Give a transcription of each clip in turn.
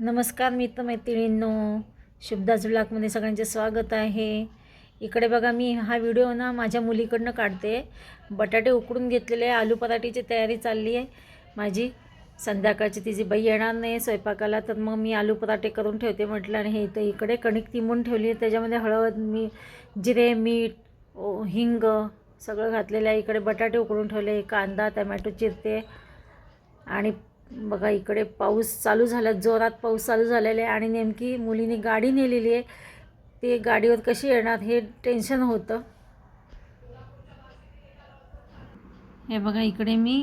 नमस्कार मित्र मैत्रिणींनो शुभदास ब्लॉकमध्ये सगळ्यांचे स्वागत आहे. इकडे बघा मी हा व्हिडिओ ना माझ्या मुलीकडनं काढते. बटाटे उकडून घेतलेले आहे आलू पराठीची तयारी चालली आहे. माझी संध्याकाळची तिची बाई येणार नाही स्वयंपाकाला तर मग मी आलू पराठे करून ठेवते म्हटलं आणि हे इथं इकडे कणिक तिंबून ठेवली आहे. त्याच्यामध्ये हळद मी जिरे मीठ ओ हिंग सगळं घातलेलं आहे. इकडे बटाटे उकडून ठेवले कांदा टमॅटो चिरते आणि बघा इकडे पाऊस चालू झाला जोरात पाऊस चालू झालेला आहे आणि नेमकी मुलीने गाडी नेलेली आहे. ते गाडीवर कशी येणार हे टेन्शन होतं. हे बघा इकडे मी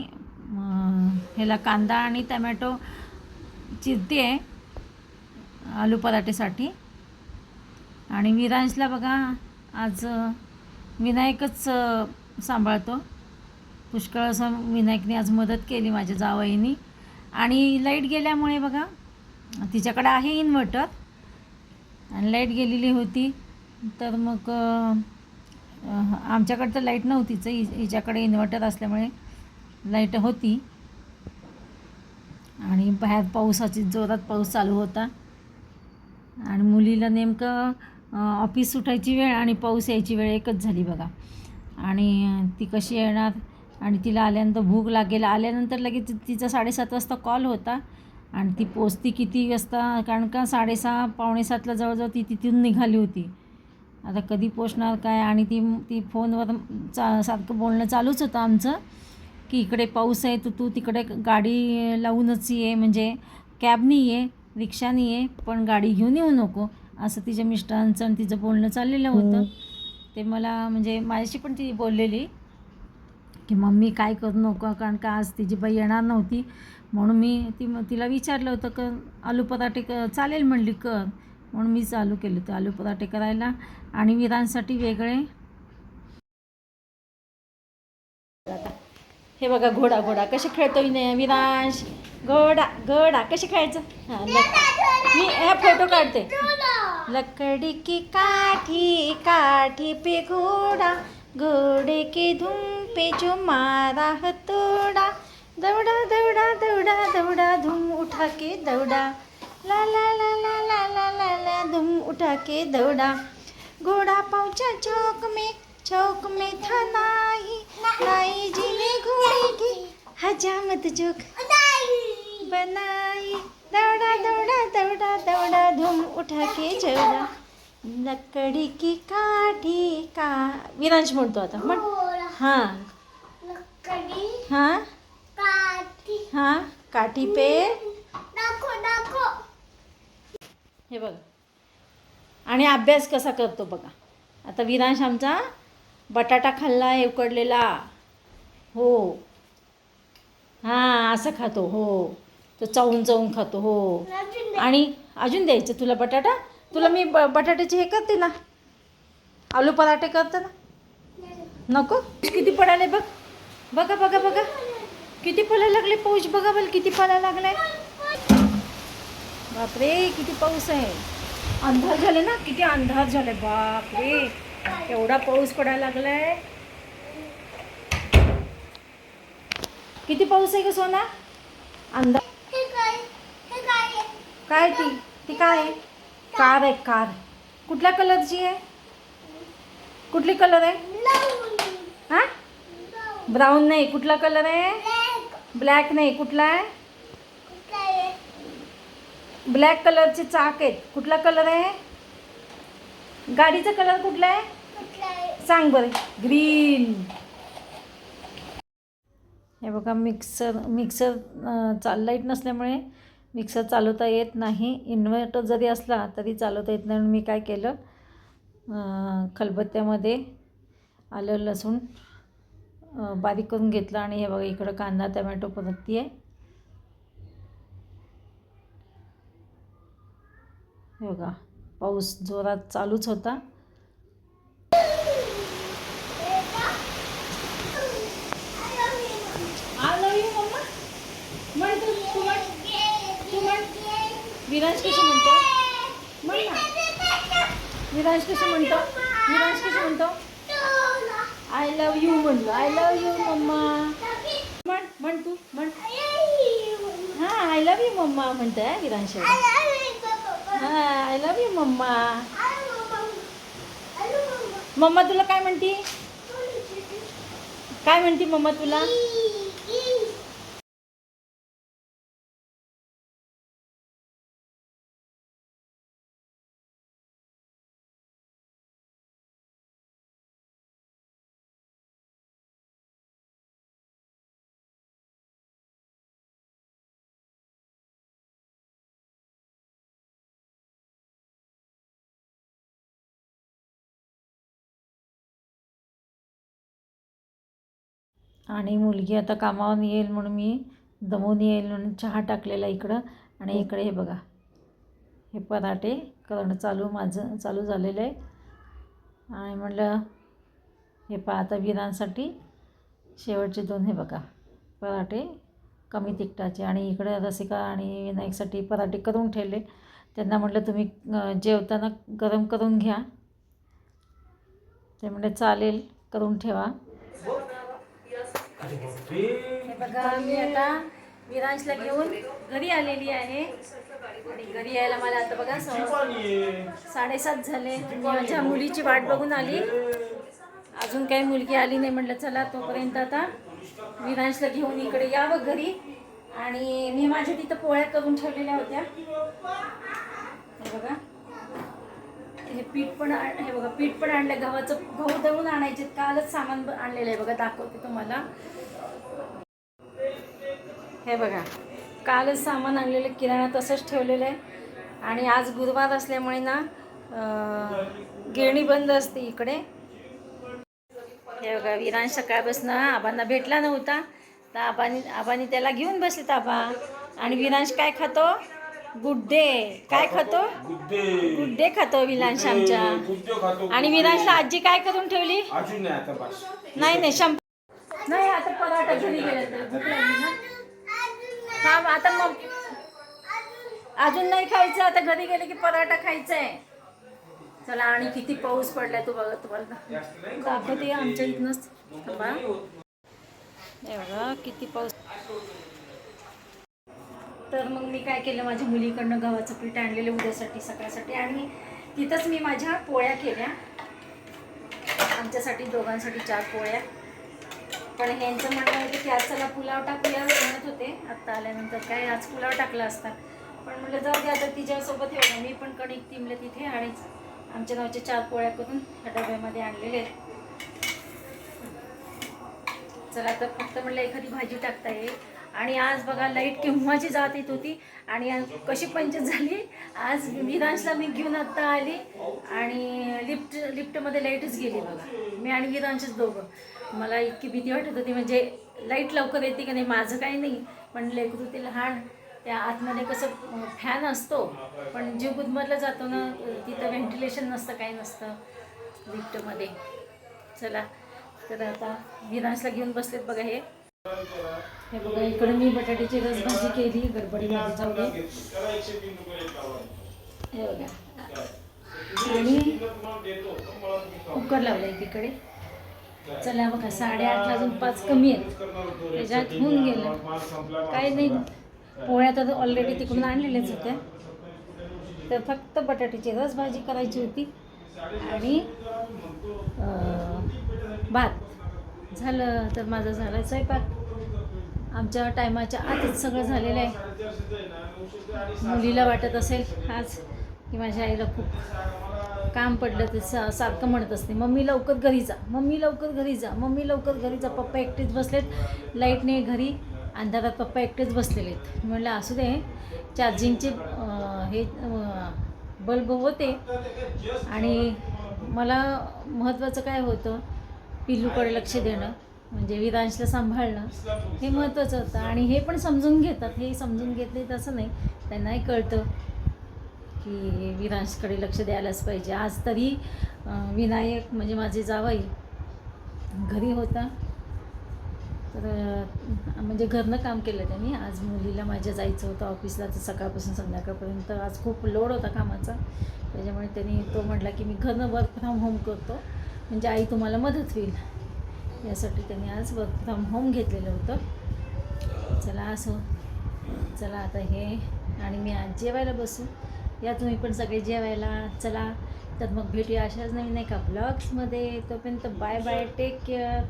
ह्याला कांदा आणि टमॅटो चिरते आहे आलू पराठेसाठी. आणि विरांशला बघा आज विनायकच सांभाळतो. पुष्कळ असं विनायकने आज मदत केली माझ्या जावईनी. आणि लाइट गेल्यामुळे बघा तिच्याकडं आहे इन्व्हर्टर. आणि लाइट गेलेली होती. तर मग आमच्याकडं आमच्याकडे तर लाइट नव्हतीच. हि हिच्याकडे इन्व्हर्टर असल्यामुळे लाइट होती. आणि बाहेर पावसाची जोरात पाऊस चालू होता. आणि मुलीला नेमकं ऑफिस सुटायची वेळ आणि पाऊस यायची वेळ एकच झाली बघा. आणि ती कशी येणार? आणि तिला आल्यानंतर भूक लागेल. आल्यानंतर लगेच तिचा साडेसात वाजता कॉल होता. आणि ती पोचती किती वाजता? कारण का साडेसहा पावणेसातला जवळजवळ ती तिथून निघाली होती. आता कधी पोचणार काय? आणि ती ती फोनवर चा सारखं बोलणं चालूच होतं आमचं की इकडे पाऊस आहे तर तू तिकडे गाडी लावूनच ये. म्हणजे कॅबनी ये रिक्षानी ये पण गाडी घेऊन येऊ नको. असं तिच्या मिस्टरांचं आणि तिचं बोलणं चाललेलं होतं. ते मला म्हणजे माझ्याशी पण ती बोललेली. की मम्मी काय करू नको कारण का आज तिची बाई येणार नव्हती. म्हणून मी ती तिला विचारलं होतं क आलू पराठे क चालेल? म्हणली कर. म्हणून मी चालू केलं होतं आलू पराठे करायला. आणि विरांसाठी वेगळे हे बघा घोडा घोडा. कसे खेळतोय नाही विरांश घोडा घोडा. कसे खेळायचं? हां लक मी ह्या फोटो काढते. लकड़ी की काठी काठी पे घोड़ा. घोड़े के धुम पे जो मारा हथौड़ा दौड़ा दौड़ा दौड़ा दौड़ा धूम उठा के दौड़ा। ला ला ला ला ला ला ला ला धूम उठा के दौड़ा। घोड़ा पहुंचा चौक में चौक में था नाही नाई जी ने घोड़े की हजामत जोक बनाई। दौड़ा दौड़ा दौड़ा दौड़ा धूम उठा के दौड़ा लकड़ी की काठी का विरांश म्हणतो आता. म्हण हां. हां? हां? काठी पे. हे बघ. आणि अभ्यास कसा करतो बघा. आता विरांश आमचा बटाटा खाल्ला आहे उकडलेला. हो. हां असं खातो. हो. तो चावून चावून खातो. हो. आणि अजून द्यायचं तुला बटाटा? तुला मी ब बटाट्याचे हे करते ना. आलू पराठे करते ना. नको. किती पडायला बघ. बघा बघा बघा. किती पडायला लागले पाऊस. बघा बल किती पडायला लागलाय. बापरे किती पाऊस आहे. अंधार झाले ना? किती अंधार झाले. बापरे. एवढा पाऊस पडायला लागलाय. किती पाऊस आहे का सोना? अंधार. काय ती? ती काय आहे? कार आहे कार कुठल्या कलरची आहे? कुठली कलर आहे? हां? ब्राऊन नाही. कुठला कलर आहे? ब्लॅक नाही. कुठला आहे? ब्लॅक कलरचे चाक आहेत. कुठला कलर आहे? गाडीचा कलर कुठला आहे? सांग बरं. ग्रीन हे बघा मिक्सर मिक्सर अं, चाल लाइट नसल्यामुळे मिक्सर चालवता येत नाही. इन्व्हर्टर जरी असला तरी चालवता येत नाही म्हणून मी काय केलं? खलबत्त्यामध्ये आलं लसूण बारीक करून घेतलं आणि हे बघा इकडं कांदा टमॅटो परतती आहे हे बघा पाऊस जोरात चालूच होता. विराज कशी म्हणतो विराज कशी म्हणतो विराज कशी म्हणतो आय लव्ह यू म्हणलो. I love you mama. म्हण म्हण तू म्हण. हा आय लव्ह यू मम्मा म्हणते विरांश. You, Papa. हा I love you mama. Mama तुला काय म्हणती? काय म्हणती मम्मा तुला? आणि मुलगी आता कामावरून येईल म्हणून मी दमून येईल म्हणून चहा टाकलेला इकडं. आणि इकडे हे बघा हे पराठे करणं चालू माझं चालू झालेलं आहे. आणि म्हटलं हे पा आता विरांसाठी शेवटचे दोन हे बघा पराठे कमी तिखटाचे. आणि इकडे रसिका आणि विनायकसाठी पराठे करून ठेवले. त्यांना म्हटलं तुम्ही जेवताना गरम करून घ्या. ते म्हणले चालेल करून ठेवा. हे बघा मी आता विरांशला घेऊन घरी आलेली आहे. आणि घरी यायला मला आता बघा सव- साडेसात झाले. माझ्या मुलीची वाट बघून आली. अजून काही मुलगी आली नाही म्हटलं चला तोपर्यंत आता विरांशला घेऊन इकडे यावं घरी. आणि मी माझ्या तिथं पोळ्या करून ठेवलेल्या होत्या. हे बघा. हे पीठ पण हे बघा पीठ पण आणलं गव्हाचं गहू दळून आणायचे कालच सामान ब- आणलेलं आहे बघा दाखवते तुम्हाला. हे बघा कालच सामान आणलेलं किराणा तसंच ठेवलेलं आहे. आणि आज गुरुवार असल्यामुळे ना गिरणी बंद असते इकडे. हे बघा विरान सकाळपासून आबांना भेटला नव्हता. तर आबानी आबानी त्याला घेऊन बसले आबा. आणि विरांश काय खातो? गुड्डे. काय खातो. गुड्डे. गुड्डे खातो विरांश आमच्या आणि विरांशला आजी काय करून ठेवली? अजून नाही आता बस. नाही नाही शंप नाही आता पराठा घरी गेला तर भूक लागली ना. थांब आता मग अजून नाही खायचं आता घरी गेले की पराठा खायचा आहे चला आणि किती पाऊस पडलाय तू बघा तुम्हाला दाखवते आमच्या इथनंच. हे बघा किती पाऊस तर मग मी काय केलं माझ्या मुलीकडनं गव्हाचं पीठ आणलेलं उद्यासाठी सकाळसाठी. आणि तिथंच मी माझ्या पोळ्या केल्या. आमच्यासाठी दोघांसाठी चार पोळ्या. पण ह्यांचं म्हणणं होतं की आज चला पुलाव टाकूया म्हणत होते. आत्ता आल्यानंतर काय आज पुलाव टाकला असता. पण म्हटलं जाऊ दे आता तिच्यासोबत एवढं. मी पण कणिक तिमले तिथे आणि आमच्या गावच्या चार पोळ्या करून डब्यामध्ये आणलेले आहेत. चला तर फक्त म्हटलं एखादी भाजी टाकता येईल. आणि आज बघा लाइट केव्हाची जात येत होती आणि कशी पंचायत झाली. आज विरांशला मी घेऊन आत्ता आली आणि लिफ्ट लिफ्टमध्ये लाईटच गेली बघा. मी आणि विरांशच दोघं. मला इतकी भीती वाटत होती म्हणजे लाइट लवकर येते का नाही माझं काही नाही. पण लेकरू ते लहान त्या आतमध्ये कसं फॅन असतो पण जीव गुदमरला जातो ना तिथं व्हेंटिलेशन नसतं काही नसतं लिफ्टमध्ये. चला. तर आता विरांशला घेऊन बसलेत बघा हे. हे बघा इकडे मी बटाट्याची रस भाजी केली गडबडी जाऊ दे हे बघा. आणि कुकर लावला तिकडे. चला बघा साडेआठला अजून पाच कमी आहेत. त्याच्यात होऊन गेलं. काय नाही पोळ्या तर ऑलरेडी तिकडून आणलेल्याच होत्या. तर फक्त बटाट्याची रस भाजी करायची होती. आणि भात झालं तर माझं झालं स्वयंपाक. आमच्या टायमाच्या आतच सगळं झालेलं आहे. मुलीला वाटत असेल आज की माझ्या आईला खूप काम पडलं ते सा सारखं म्हणत असते मम्मी लवकर घरी जा. मम्मी लवकर घरी जा. मम्मी लवकर घरी जा. पप्पा एकटेच बसलेत. लाइट नाही घरी अंधारात पप्पा एकटेच बसलेले आहेत. म्हणलं असू दे. चार्जिंगचे हे बल्ब होते आणि मला महत्त्वाचं काय होतं? पिल्लूकडे लक्ष देणं म्हणजे विरांशला सांभाळणं हे महत्त्वाचं होतं. आणि हे पण समजून घेतात. हे समजून घेतले तसं नाही. त्यांनाही कळतं की विरांशकडे लक्ष द्यायलाच पाहिजे. आज तरी विनायक म्हणजे माझे जावई घरी होता. तर म्हणजे घरनं काम केलं त्यांनी. आज मुलीला माझ्या जायचं होतं ऑफिसला. तर सकाळपासून संध्याकाळपर्यंत आज खूप लोड होता कामाचा. त्याच्यामुळे त्यांनी तो म्हटला की मी घरनं वर्क फ्रॉम होम करतो. म्हणजे आई तुम्हाला मदत होईल. यासाठी त्यांनी आज वर्क फ्रॉम होम घेतलेलं होतं. चला असो चला आता हे आणि मी आज जेवायला बसू. या तुम्ही पण सगळे जेवायला चला. तर मग भेटूया अशाच नवीन एका ब्लॉग्समध्ये तोपर्यंत बाय बाय टेक केअर